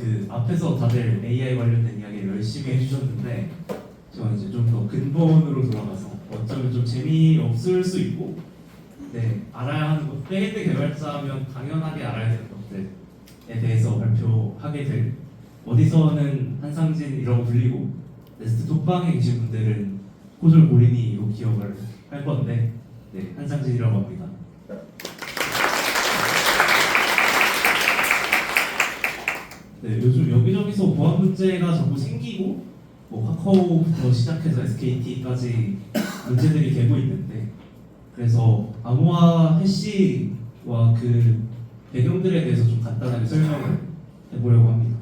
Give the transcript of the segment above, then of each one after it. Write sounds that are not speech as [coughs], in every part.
그 앞에서 다들 AI 관련된 이야기를 열심히 해주셨는데 저는 이제 좀 더 근본으로 돌아가서 어쩌면 좀 재미없을 수 있고 네 알아야 하는 것 백엔드 개발자면 당연하게 알아야 되는 것들에 대해서 발표하게 될 어디서는 한상진이라고 불리고 네스트 톡방에 계신 분들은 코졸 고린이로 기억을 할 건데 네 한상진이라고 합니다. 네, 요즘 여기저기서 보안 문제가 자꾸 생기고 뭐 카카오부터 시작해서 SKT까지 문제들이 되고 있는데 그래서 암호화 해시와 그 배경들에 대해서 좀 간단하게 설명을 해보려고 합니다.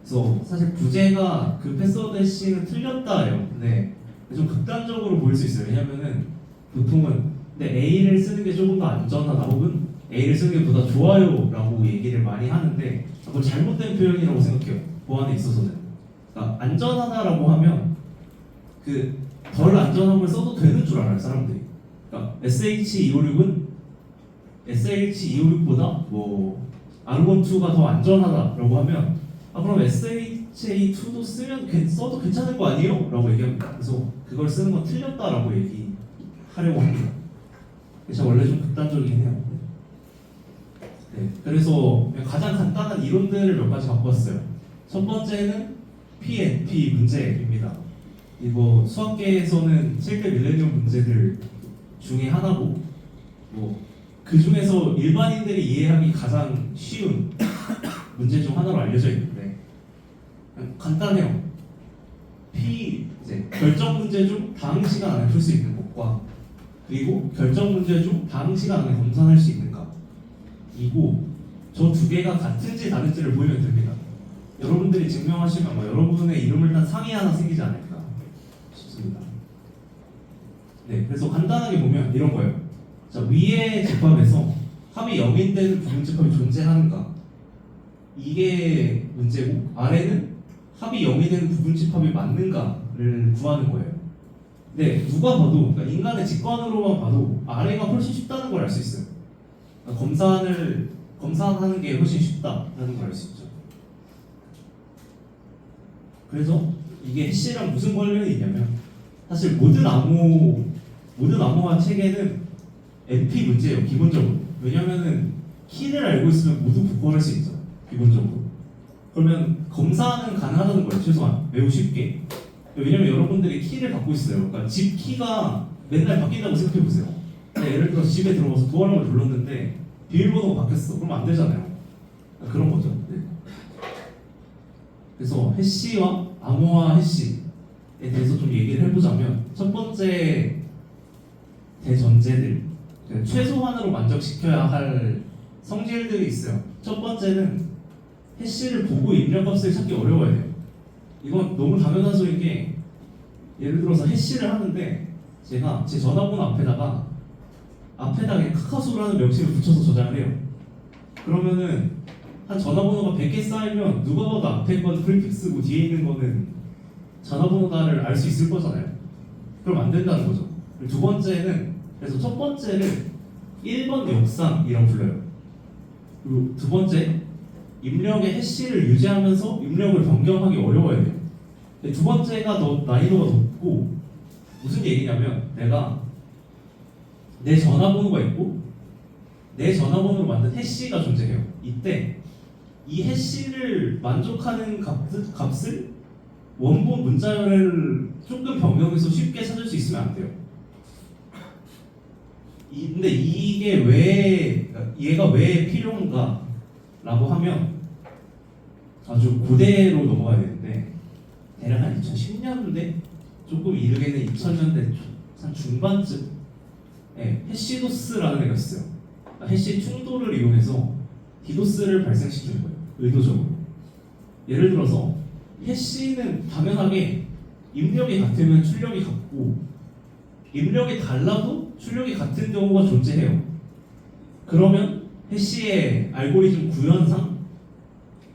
그래서 사실 부제가 그 패스워드 해시는 틀렸다예요. 근데 좀 극단적으로 보일 수 있어요. 왜냐면은 보통은 근데 A를 쓰는 게 조금 더 안전하다 혹은 A를 쓰는 게 보다 좋아요라고 얘기를 많이 하는데 그건 잘못된 표현이라고 생각해요. 보안에 있어서는. 그러니까 안전하다라고 하면 그 덜 안전한 걸 써도 되는 줄 알아요 사람들이. 그러니까 SH256은 SH256보다 뭐 R12가 더 안전하다라고 하면 아 그럼 SHA2도 쓰면 괜- 써도 괜찮을 거 아니에요? 라고 얘기합니다. 그래서 그걸 쓰는 건 틀렸다라고 얘기하려고 합니다. 제가 원래 좀 극단적이긴 해요. 네, 그래서 가장 간단한 이론들을 몇 가지 갖고 왔어요. 첫 번째는 PNP 문제입니다. 이거 수학계에서는 7대 밀레니엄 문제들 중에 하나고, 뭐, 그 중에서 일반인들이 이해하기 가장 쉬운 문제 중 하나로 알려져 있는데, 간단해요. P, 이제 결정 문제 중 다음 시간 안에 풀 수 있는 것과, 그리고 결정 문제 중 다음 시간 안에 검산할 수 있는가. 이고 저 두 개가 같은지 다른지를 보이면 됩니다. 여러분들이 증명하시면 뭐 여러분의 이름을 딴 상이 하나 생기지 않을까 싶습니다. 네, 그래서 간단하게 보면 이런 거예요. 자, 위의 집합에서 합이 0인 되는 부분 집합이 존재하는가? 이게 문제고 아래는 합이 0이 되는 부분 집합이 맞는가를 구하는 거예요. 네, 누가 봐도 그러니까 인간의 직관으로만 봐도 아래가 훨씬 쉽다는 걸 알 수 있어요. 검산을 검사하는 게 훨씬 쉽다라는 걸 알 수 있죠. 그래서 이게 해시랑 무슨 관련이 있냐면 사실 모든 암호 모든 암호화 체계는 NP 문제예요 기본적으로. 왜냐면은 키를 알고 있으면 모두 복구할 수 있죠 기본적으로. 그러면 검사는 가능하다는 거예요 최소한. 매우 쉽게. 왜냐면 여러분들이 키를 갖고 있어요. 그러니까 집 키가 맨날 바뀐다고 생각해 보세요 예를 들어 집에 들어가서 도어락을 눌렀는데 비밀번호가 바뀌었어. 그럼 안 되잖아요. 그런 거죠. 네. 그래서 해시와 암호화 해시에 대해서 좀 얘기를 해보자면 첫 번째 대전제들 그러니까 최소한으로 만족시켜야 할 성질들이 있어요. 첫 번째는 해시를 보고 입력값을 찾기 어려워야 돼요. 이건 너무 당연한 소리인 게 예를 들어서 해시를 하는데 제가 제 전화번호 앞에다가 앞에다 그냥 카카오라는 명칭을 붙여서 저장을 해요. 그러면은 한 전화번호가 100개 쌓이면 누가 봐도 앞에 건 프리픽스고 뒤에 있는 거는 전화번호다를 알 수 있을 거잖아요. 그럼 안 된다는 거죠. 두 번째는 그래서 첫 번째를 1번 역상이라고 불러요. 그리고 두 번째 입력의 해시를 유지하면서 입력을 변경하기 어려워야 돼요. 두 번째가 더 난이도가 높고 무슨 얘기냐면 내가 내 전화번호가 있고 내 전화번호로 만든 해시가 존재해요. 이때 이 해시를 만족하는 값, 값을 원본 문자열을 조금 변경해서 쉽게 찾을 수 있으면 안 돼요. 이, 근데 이게 왜 얘가 왜 필요한가라고 하면 아주 고대로 넘어가야 되는데 대략 한 2010년대 조금 이르게는 2000년대 한 중반쯤 네, 해시도스라는 애가 있어요. 그러니까 해시 충돌을 이용해서 디도스를 발생시키는 거예요. 의도적으로. 예를 들어서 해시는 당연하게 입력이 같으면 출력이 같고 입력이 달라도 출력이 같은 경우가 존재해요. 그러면 해시의 알고리즘 구현상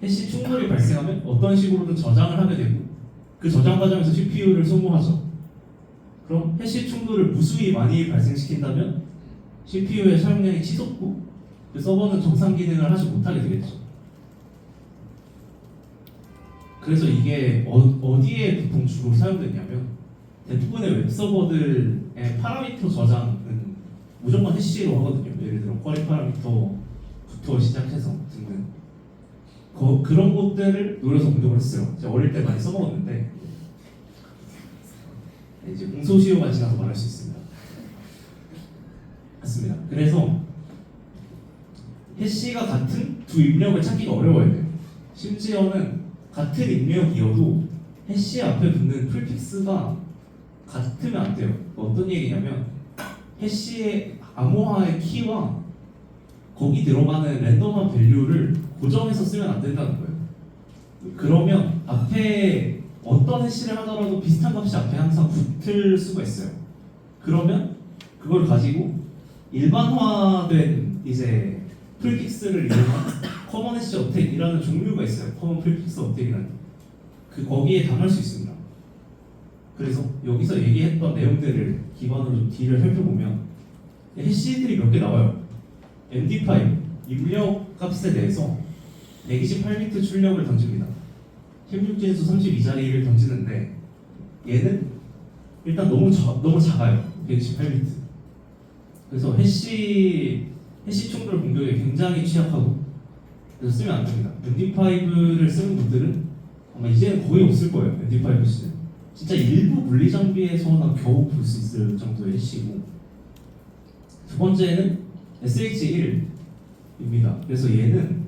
해시 충돌이 발생하면 어떤 식으로든 저장을 하게 되고 그 저장 과정에서 CPU를 소모하죠. 그럼 해시 충돌을 무수히 많이 발생시킨다면 CPU의 사용량이 치솟고 그 서버는 정상 기능을 하지 못하게 되겠죠. 그래서 이게 어, 디에 보통 주로 사용되냐면 대부분의 웹 서버들의 파라미터 저장은 무조건 해시로 하거든요. 예를 들어 쿼리 파라미터부터 시작해서 등등 거- 그런 것들을 노려서 공격을 했어요. 제가 어릴 때 많이 써먹었는데 네, 이제 공소시효가 지나서 말할 수 있습니다. 맞습니다. 그래서 해시가 같은 두 입력을 찾기가 어려워야 돼요. 심지어는 같은 입력이어도 해시 앞에 붙는 프리픽스가 같으면 안 돼요. 어떤 얘기냐면 해시의 암호화의 키와 거기 들어가는 랜덤한 밸류를 고정해서 쓰면 안 된다는 거예요. 그러면 앞에 어떤 해시를 하더라도 비슷한 값이 앞에 항상 붙을 수가 있어요. 그러면 그걸 가지고 일반화된 이제 프리픽스를 이용한 [coughs] 커먼 해시 어택이라는 종류가 있어요. 커먼 프리픽스 어택이라는 그 거기에 당할 수 있습니다. 그래서 여기서 얘기했던 내용들을 기반으로 좀 뒤를 살펴보면 해시들이 몇 개 나와요. MD5 입력 값에 대해서 128비트 출력을 던집니다. 16진수 32자리를 던지는데 얘는 일단 너무 자, 너무 작아요. 128비트. 그래서 해시 해시 충돌 공격에 굉장히 취약하고 그래서 쓰면 안 됩니다. MD5를 쓰는 분들은 아마 이제는 거의 없을 거예요. MD5 쓰는 진짜 일부 물리 장비에서나 겨우 볼 수 있을 정도의 해시고 두 번째는 SH1입니다. 그래서 얘는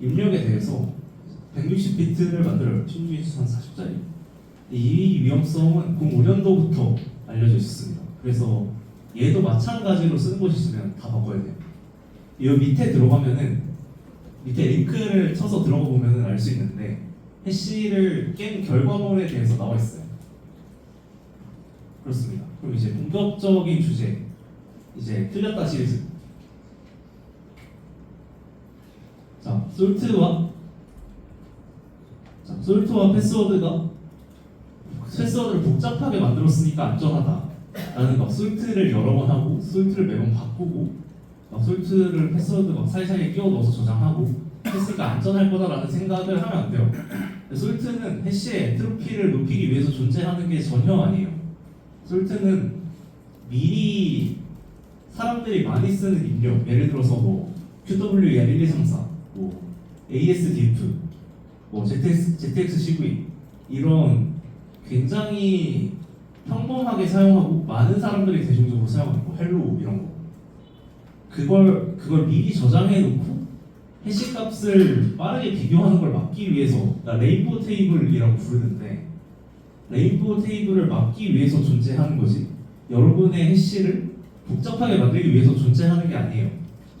입력에 대해서 160비트를 만들어요. 16인수 한 40짜리. 이 위험성은 05년도부터 알려져 있었습니다. 그래서 얘도 마찬가지로 쓰는 곳이 있으면 다 바꿔야 돼요. 이 밑에 들어가면은 밑에 링크를 쳐서 들어가 보면은 알 수 있는데 해시를 깬 결과물에 대해서 나와 있어요. 그렇습니다. 그럼 이제 본격적인 주제 이제 틀렸다 시리즈. 자, 솔트와 자, 솔트와 패스워드가 패스워드를 복잡하게 만들었으니까 안전하다 라는 거. 솔트를 여러 번 하고 솔트를 매번 바꾸고 막 솔트를 패스워드 막 사이사이에 끼워 넣어서 저장하고 했으니까 안전할 거다라는 생각을 하면 안 돼요. 솔트는 해시의 엔트로피를 높이기 위해서 존재하는 게 전혀 아니에요. 솔트는 미리 사람들이 많이 쓰는 입력, 예를 들어서 뭐 QW1234, 뭐 ASDF, 뭐 ZX, ZXCV 이런 굉장히 평범하게 사용하고 많은 사람들이 대중적으로 사용하는 거, 헬로 이런 거. 그걸 그걸 미리 저장해 놓고 해시 값을 빠르게 비교하는 걸 막기 위해서 나 레인보우 테이블이라고 부르는데 레인보우 테이블을 막기 위해서 존재하는 거지 여러분의 해시를 복잡하게 만들기 위해서 존재하는 게 아니에요.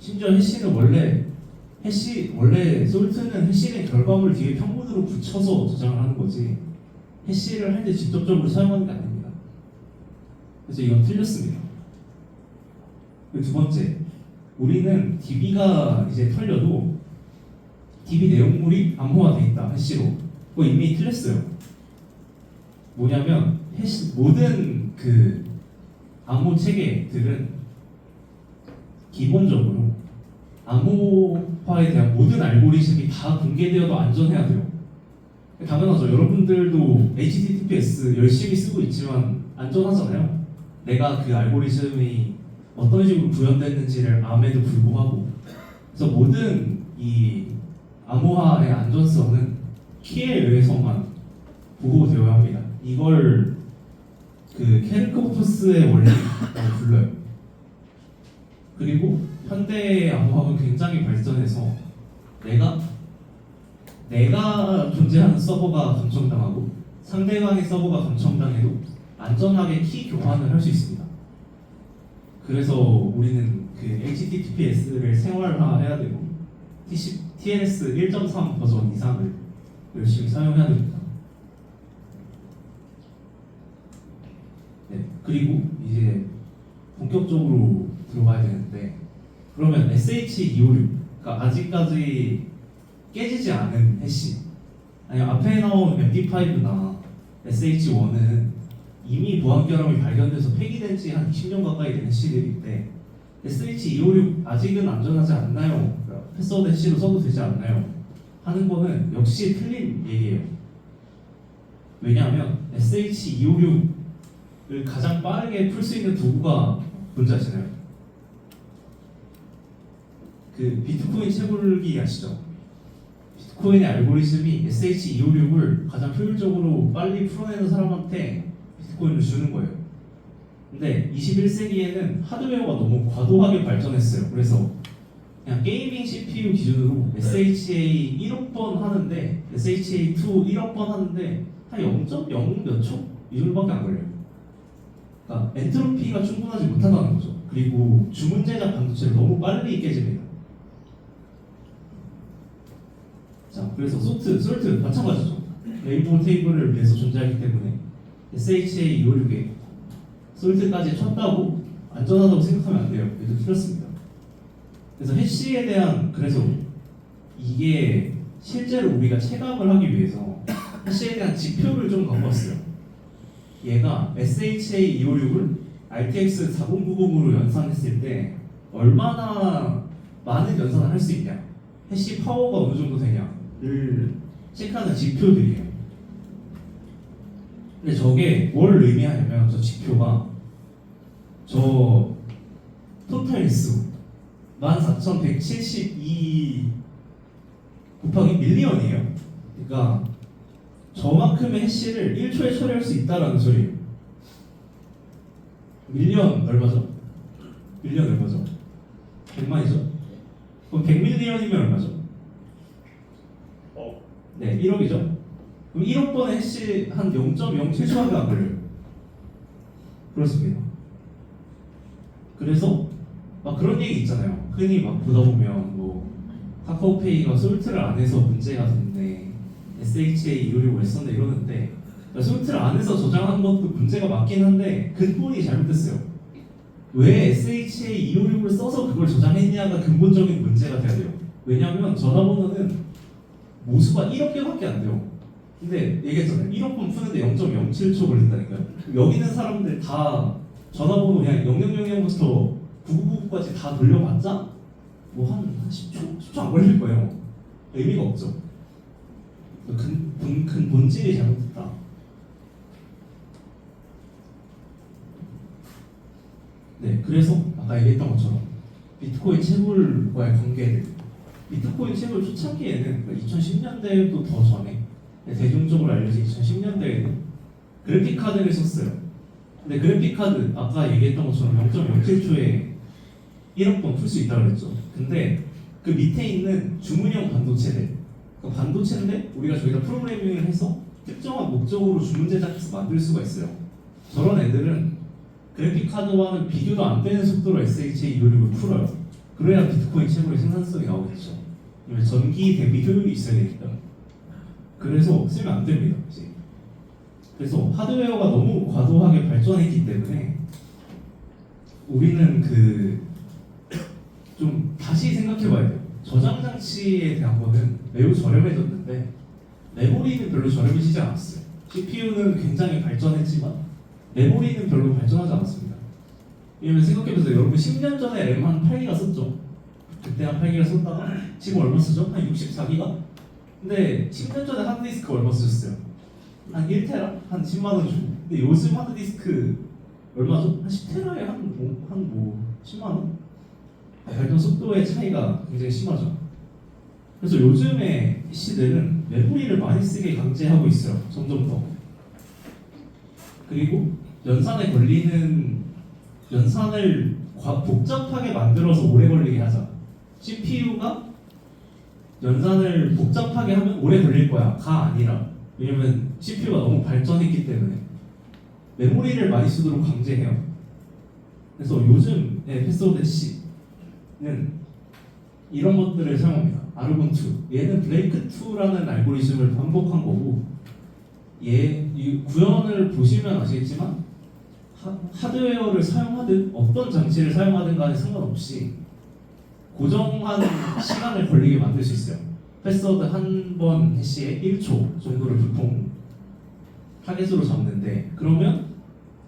심지어 해시는 원래 해시 원래 솔트는 해시의 결과물 뒤에 평문으로 붙여서 저장을 하는 거지 해시를 할 때 직접적으로 사용하는 게 아닙니다. 그래서 이건 틀렸습니다. 두 번째, 우리는 DB가 이제 털려도 DB 내용물이 암호화돼 있다 해시로. 그거 이미 틀렸어요. 뭐냐면 해시 모든 그 암호 체계들은 기본적으로 암호 화에 대한 모든 알고리즘이 다 공개되어도 안전해야 돼요. 당연하죠. 여러분들도 HTTPS 열심히 쓰고 있지만 안전하잖아요. 내가 그 알고리즘이 어떤 식으로 구현됐는지를 암에도 불구하고 그래서 모든 이 암호화의 안전성은 키에 의해서만 보호되어야 합니다. 이걸 그 케르코프스의 원리라고 불러요. 그리고 현대의 암호학은 굉장히 발전해서 내가 내가 존재하는 서버가 감청당하고 상대방의 서버가 감청당해도 안전하게 키 교환을 할 수 있습니다. 그래서 우리는 그 HTTPS를 생활화해야 되고 TC, TLS 1.3 버전 이상을 열심히 사용해야 됩니다. 네, 그리고 이제 본격적으로 들어가야 되는데 그러면 SH256, 그러니까 아직까지 깨지지 않은 해시 아니 앞에 나온 MD5나 SH1은 이미 보안 결함이 발견돼서 폐기된 지 한 20년 가까이 된 해시들인데 SH256 아직은 안전하지 않나요? 패스워드 해시로 써도 되지 않나요? 하는 거는 역시 틀린 얘기예요. 왜냐하면 SH256을 가장 빠르게 풀 수 있는 도구가 뭔지 아시나요? 그 비트코인 채굴기 아시죠? 비트코인의 알고리즘이 SH256을 가장 효율적으로 빨리 풀어내는 사람한테 비트코인을 주는 거예요. 근데 21세기에는 하드웨어가 너무 과도하게 발전했어요. 그래서 그냥 게이밍 CPU 기준으로 SHA 1억 번 하는데 SHA 2 1억 번 하는데 한 0.0몇 초? 이 정도밖에 안 걸려요. 그러니까 엔트로피가 충분하지 못하다는 거죠. 그리고 주문 제작 반도체를 너무 빨리 깨집니다. 자, 그래서 소트, 솔트 마찬가지죠. 레인보우 테이블을 위해서 존재하기 때문에 SHA 256에 솔트까지 쳤다고 안전하다고 생각하면 안 돼요. 이것도 틀렸습니다. 그래서 해시에 대한 그래서 이게 실제로 우리가 체감을 하기 위해서 해시에 대한 지표를 좀 갖고 왔어요. 얘가 SHA 256을 RTX 4090으로 연산했을 때 얼마나 많은 연산을 할 수 있냐, 해시 파워가 어느 정도 되냐 를 체크하는 지표들이에요. 근데 저게 뭘 의미하냐면 저 지표가 저 토탈 수 14,172 곱하기 밀리언이에요. 그러니까 저만큼의 해시를 1초에 처리할 수 있다라는 소리예요. 밀리언 얼마죠? 밀리언 얼마죠? 100만이죠? 그럼 100밀리언이면 얼마죠? 어. 네, 1억이죠? 그럼 1억 번의 해시 한 0.07초밖에 안 걸려요. 그렇습니다. 그래서 막 그런 얘기 있잖아요. 흔히 막 보다 보면 뭐 카카오페이가 솔트를 안 해서 문제가 됐네. SHA 256을 썼네 이러는데 그러니까 솔트를 안 해서 저장한 것도 문제가 맞긴 한데 근본이 잘못됐어요. 왜 SHA 256을 써서 그걸 저장했냐가 근본적인 문제가 돼야 돼요. 왜냐하면 전화번호는 모수가 1억 개밖에 안 돼요. 근데 얘기했잖아요. 1억 번 푸는데 0.07초 걸린다니까요. 여기 있는 사람들 다 전화번호 그냥 0000부터 9999까지 다 돌려봤자 뭐한 10초, 10초 안 걸릴 거예요. 의미가 없죠. 근, 근, 근 본질이 잘못됐다. 네, 그래서 아까 얘기했던 것처럼 비트코인 채굴과의 관계들 비트코인 채굴 초창기에는 2010년대에도 더 전에 대중적으로 알려진 2010년대에는 그래픽 카드를 썼어요. 근데 그래픽 카드 아까 얘기했던 것처럼 0.07초에 1억 번 풀 수 있다고 그랬죠. 근데 그 밑에 있는 주문형 반도체들 그 반도체인데 우리가 저기다 프로그래밍을 해서 특정한 목적으로 주문 제작해서 만들 수가 있어요. 저런 애들은 그래픽 카드와는 비교도 안 되는 속도로 SHA 256을 풀어요. 그래야 비트코인 채굴의 생산성이 나오겠죠. 전기 대비 효율이 있어야 되니까. 그래서 쓰면 안 됩니다. 이제. 그래서 하드웨어가 너무 과도하게 발전했기 때문에 우리는 그 좀 다시 생각해봐야 돼요. 저장 장치에 대한 거는 매우 저렴해졌는데 메모리는 별로 저렴해지지 않았어요. CPU는 굉장히 발전했지만 메모리는 별로 발전하지 않았습니다. 왜냐면 생각해보세요. 여러분 10년 전에 램 한 8기가 썼죠. 그때 한 8기가 썼다가 지금 얼마 쓰죠? 한 64기가? 근데 10년 전에 하드디스크 얼마 쓰셨어요? 한 1테라? 한 10만 원 주고. 근데 요즘 하드디스크 얼마죠? 한 10테라에 한 뭐, 한 뭐 10만 원? 발전 속도의 차이가 굉장히 심하죠. 그래서 요즘의 PC들은 메모리를 많이 쓰게 강제하고 있어요. 점점 더. 그리고 연산에 걸리는 연산을 과- 복잡하게 만들어서 오래 걸리게 하자. CPU가 연산을 복잡하게 하면 오래 걸릴 거야. 가 아니라. 왜냐면 CPU가 너무 발전했기 때문에 메모리를 많이 쓰도록 강제해요. 그래서 요즘의 패스워드 C는 이런 것들을 사용합니다. 아르곤 2. 얘는 블레이크 2라는 알고리즘을 반복한 거고 얘이 구현을 보시면 아시겠지만 하, 하드웨어를 사용하든 어떤 장치를 사용하든 간에 상관없이 고정한 [laughs] 시간을 걸리게 만들 수 있어요. 패스워드 한 번 해시에 1초 정도를 보통 타겟으로 잡는데 그러면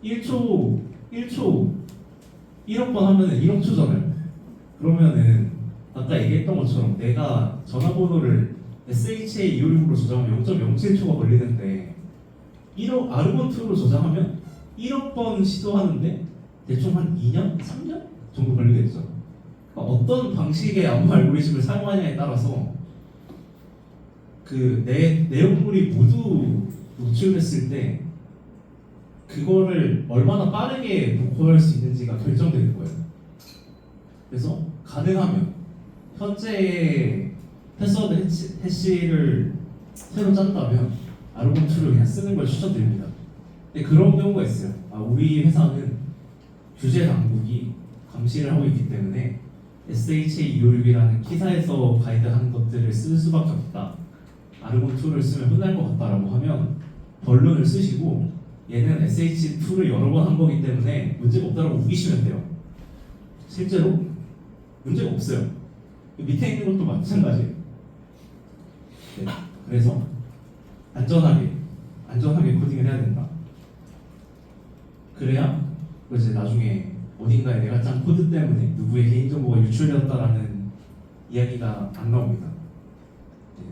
1초 1초 1억 번 하면은 1억 초잖아요. 그러면은 아까 얘기했던 것처럼 내가 전화번호를 SHA 256으로 저장하면 0.07초가 걸리는데 1억 아르곤2로 저장하면 1억 번 시도하는데 대충 한 2년, 3년 정도 걸리겠죠. 그러니까 어떤 방식의 암호 알고리즘을 사용하냐에 따라서 그 내 내용물이 모두 노출됐을 때 그거를 얼마나 빠르게 복구할 수 있는지가 결정되는 거예요. 그래서 가능하면 현재 패스워드 해시, 해시를 새로 짠다면 아르곤2를 그냥 쓰는 걸 추천드립니다. 근데 그런 경우가 있어요. 아, 우리 회사는 규제 당국이 감시를 하고 있기 때문에 SHA 256이라는 기사에서 가이드하는 것들을 쓸 수밖에 없다. 아르곤2를 쓰면 혼날 것 같다라고 하면 본론을 쓰시고 얘는 SH2를 여러 번 한 거기 때문에 문제가 없다라고 우기시면 돼요. 실제로 문제가 없어요. 밑에 있는 것도 마찬가지예요. 네, 그래서 안전하게 안전하게 코딩을 해야 된다. 그래야 이제 나중에 어딘가에 내가 짠 코드 때문에 누구의 개인정보가 유출되었다라는 이야기가 안 나옵니다. 네.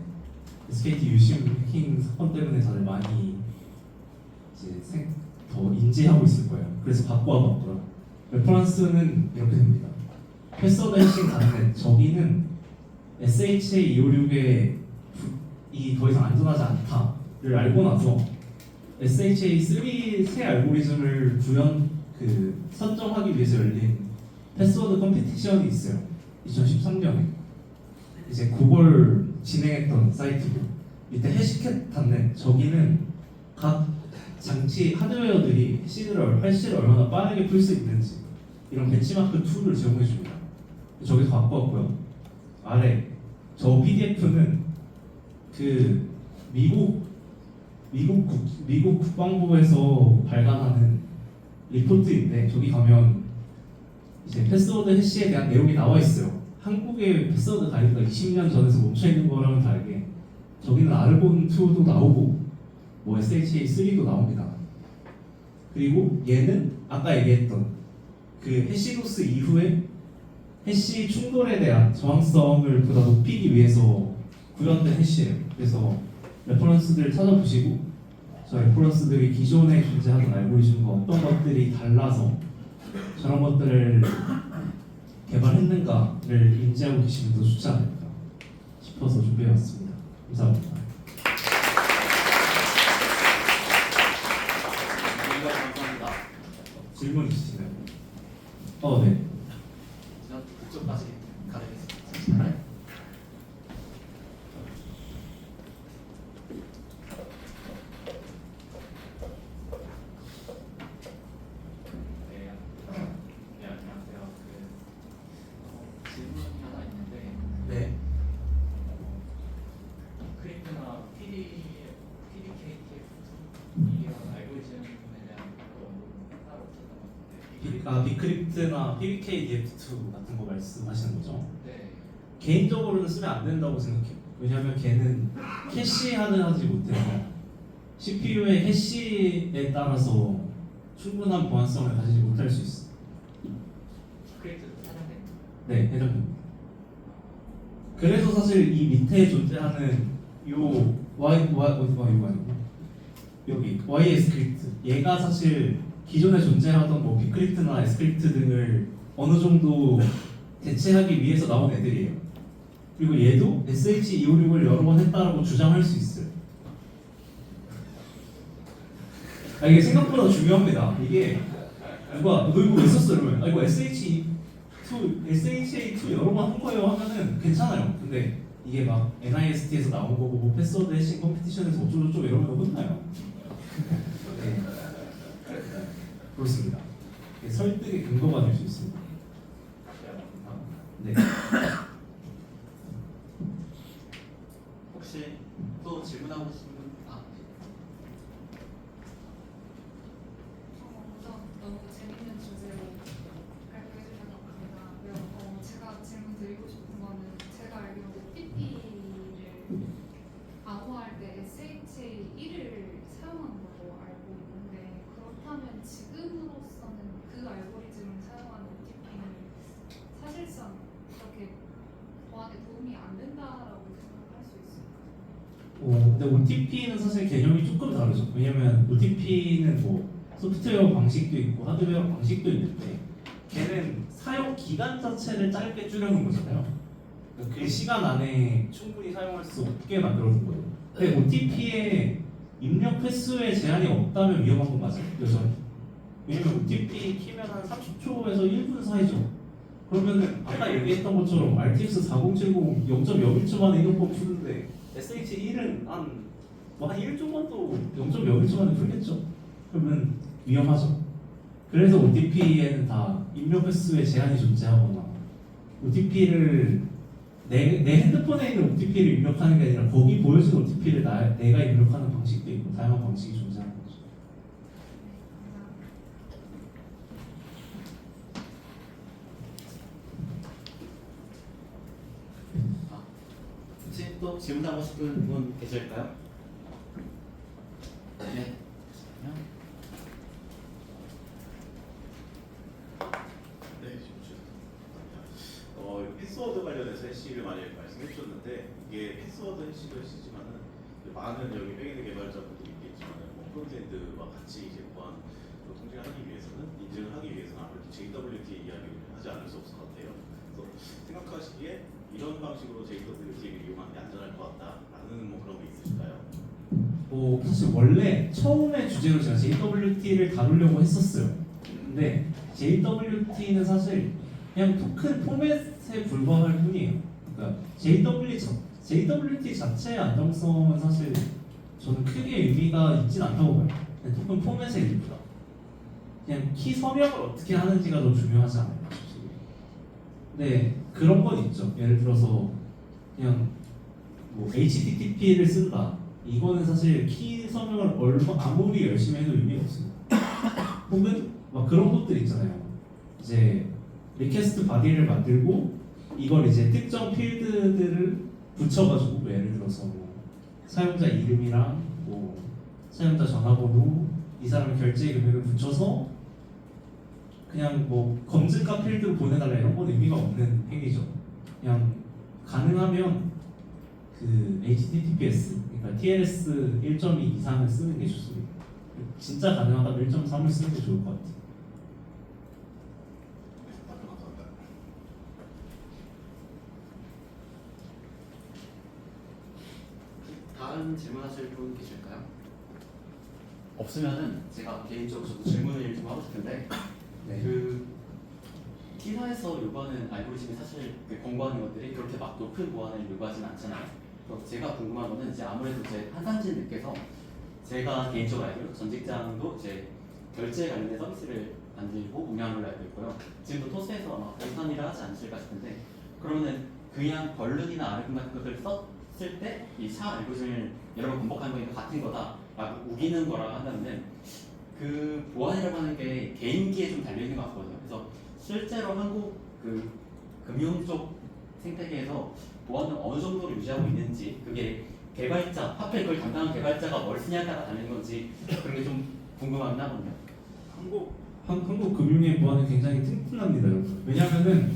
SKT 유심 해킹 사건 때문에 다들 많이 이제 생, 더 인지하고 있을 거예요. 그래서 바꿔봤더라. 레퍼런스는 이렇게 됩니다. 패스워드 해싱 가능해. 저기는 SHA 256의 이더 이상 안전하지 않다를 알고 나서 SHA 3 새 알고리즘을 구현 그 선정하기 위해서 열린 패스워드 컴피티션이 있어요. 2013년에 이제 그걸 진행했던 사이트고 밑에 해시캣 탔네. 저기는 각 장치 하드웨어들이 해시를 해시를 얼마나 빠르게 풀 수 있는지 이런 벤치마크 툴을 제공해 줍니다. 저기서 갖고 왔고요. 아래 저 PDF는 그 미국 미국 국, 미국 국방부에서 발간하는 리포트인데 저기 가면 이제 패스워드 해시에 대한 내용이 나와 있어요. 한국의 패스워드 가이드가 20년 전에서 멈춰 있는 거랑은 다르게 저기는 아르곤 2도 나오고 뭐 SHA 3도 나옵니다. 그리고 얘는 아까 얘기했던 그 해시로스 이후에 해시 충돌에 대한 저항성을 보다 높이기 위해서 구현된 해시예요. 그래서 레퍼런스들을 찾아보시고 저 레퍼런스들이 기존에 존재하던 알고리즘과 어떤 것들이 달라서 저런 것들을 개발했는가를 인지하고 계시면 더 좋지 않을까 싶어서 준비해왔습니다. 감사합니다. 질문 있으시나요? 어, 네. 전 그쪽까지 가르겠습니다. 잠시만요. 네, 네 안녕하세요. 그 어, 질문이 하나 있는데 네. 크립트나 PD, PDKTF 이런 알고리즘에 대한 그런 언급은 따로 없었던 것 비, 같은데 아, 비크립트나 PBKDF2 같은 거 말씀하시는 거죠? 네. 개인적으로는 쓰면 안 된다고 생각해요. 왜냐하면 걔는 캐시하는 하지 못해서 CPU의 해시에 따라서 충분한 보안성을 가지지 못할 수 있어. 크립트도 사용됩니다. 네, 해당됩니다. 그래서 사실 이 밑에 존재하는 요 Y Y 어디 봐 이거 아니고 여기 YS 스크립트 얘가 사실 기존에 존재하던 뭐 비크립트나 에스크립트 등을 어느 정도 대체하기 위해서 나온 애들이에요. 그리고 얘도 SH256을 여러 번 했다라고 주장할 수 있어요. 아, 이게 생각보다 중요합니다. 이게 누가 너 이거 왜 썼어 이러면 아 이거 SH2 SHA2 여러 번 한 거예요 하면은 괜찮아요. 근데 이게 막 NIST에서 나온 거고 뭐 패스워드 해싱 컴피티션에서 어쩌고저쩌고 이러면 혼나요. [laughs] 네. 그렇습니다. 설득의 근거가 될 수 있습니다. 네. 혹시 또 질문하고 싶은 분? 아, 어, 우선 너무 재밌는 주제로 발표해 주셔서 감사하고요. 어, 제가 질문 드리고 싶은 거는 제가 알기로는 PP를 암호할 때 SHA 1을 사용한 걸로 알고 있는데 그렇다면 지금으로서는 그 알고리즘을 사용하는 OTP는 사실상 그렇게 보안에 도움이 안 된다라고 생각할 수 있을까요? 어, 근데 OTP는 사실 개념이 조금 다르죠. 왜냐면 OTP는 뭐 소프트웨어 방식도 있고 하드웨어 방식도 있는데 걔는 사용 기간 자체를 짧게 줄여놓은 거잖아요. 그러니까 그 시간 안에 충분히 사용할 수 없게 만들어둔 거예요. 근데 OTP에 입력 횟수에 제한이 없다면 위험한 건 맞아요. 여전히. 왜냐면 OTP 키면 한 30초에서 1분 사이죠. 그러면은 아까 얘기했던 것처럼 RTX 4070 0.01초 만에 이런 거 푸는데 SH1은 한 뭐한 1초만도 0.01초 만에 풀겠죠. 그러면 위험하죠. 그래서 OTP에는 다 입력 횟수에 제한이 존재하거나 OTP를 내, 내 핸드폰에 있는 OTP를 입력하는 게 아니라 거기 보여준 OTP를 나, 내가 입력하는 방식도 있고 다양한 방식이 존재하는 거죠. 감사합니다. 혹시 또 질문하고 싶은 분 계실까요? 네. 네, 어, 패스워드 관련해서 해시를 많이 말씀해 주셨는데 이게 패스워드 해시도 해시지만은 많은 여기 백엔드 개발자분들이 있겠지만은 뭐 프론트엔드와 같이 이제 보안 통제하기 위해서는 인증을 하기 위해서는 아무래도 JWT 이야기를 하지 않을 수 없을 것 같아요. 그래서 생각하시기에 이런 방식으로 JWT를 이용하는 게 안전할 것 같다라는 뭐 그런 게 있으실까요? 뭐 사실 원래 처음에 주제로 제가 JWT를 다루려고 했었어요. 근데 JWT는 사실 그냥 토큰 포맷에 불과할 뿐이에요. 그러니까 JW 자, JWT 자체의 안정성은 사실 저는 크게 의미가 있진 않다고 봐요. 그냥 토큰 포맷의 일부다. 그냥 키 서명을 어떻게 하는지가 더 중요하지 않아요. 솔직히. 근데 그런 건 있죠. 예를 들어서 그냥 뭐 HTTP를 쓴다. 이거는 사실 키 서명을 얼마 아무리 열심히 해도 의미가 없습니다. 혹은 막 그런 것들 있잖아요. 이제 리퀘스트 바디를 만들고 이걸 이제 특정 필드들을 붙여가지고 뭐 예를 들어서 뭐 사용자 이름이랑 뭐 사용자 전화번호 이 사람의 결제 금액을 붙여서 그냥 뭐 검증가 필드 보내달라 이런 건 의미가 없는 행위죠. 그냥 가능하면 그 HTTPS 그러니까 TLS 1.2 이상을 쓰는 게 좋습니다. 진짜 가능하다면 1.3을 쓰는 게 좋을 것 같아요. 다른 질문하실 분 계실까요? 없으면은 제가 개인적으로 질문을 좀 하고 싶은데 네. 그 T사에서 요구하는 알고리즘이 사실 그 공부하는 것들이 그렇게 막 높은 보안을 요구하진 않잖아요. 그래서 제가 궁금한 거는 이제 아무래도 이제 한상진님께서 제가 개인적으로 알기로 전 직장도 이제 결제 관련된 서비스를 만들고 운영하는 걸로 알고 있고요. 지금도 토스에서 아마 일을 하지 않으실까 싶은데 그러면은 그냥 벌룬이나 아르금 같은 것을 썼을 때이차 알고리즘을 여러 번 반복하는 거니까 같은 거다라고 우기는 거라고 한다면은 그 보안이라고 하는 게 개인기에 좀 달려 있는 것 같거든요. 그래서 실제로 한국 그 금융 쪽 생태계에서 보안을 어느 정도로 유지하고 있는지 그게 개발자 하필 그걸 담당한 개발자가 뭘 쓰냐에 따라 다른 건지 그런 게 좀 궁금하긴 하거든요. 한국 한, 한국 금융의 보안은 굉장히 튼튼합니다. 왜냐면은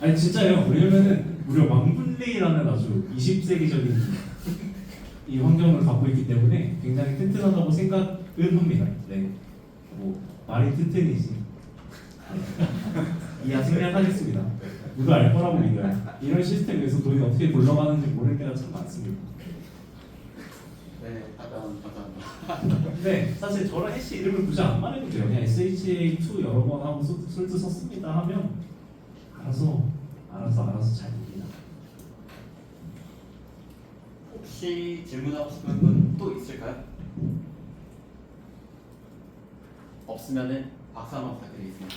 아니 진짜요. 왜냐면은 무려 망분리라는 아주 20세기적인 이 환경을 갖고 있기 때문에 굉장히 튼튼하다고 생각 은 합니다. 네. 뭐 말이 튼튼이지. 이하 생략하겠습니다. 누가 알 거라고 믿어요. 이런 시스템에서 돈이 어떻게 굴러가는지 모를 때가 참 많습니다. 네, 답변 감사합니다. 근데 사실 저런 해시 이름을 굳이 안 말해도 돼요. 그냥 SHA2 여러 번 하고 술- 술도 썼습니다 하면 알아서 알아서 알아서 잘 됩니다. 혹시 질문하고 싶은 분 또 있을까요? 없으면은 박수 한번 부탁드리겠습니다.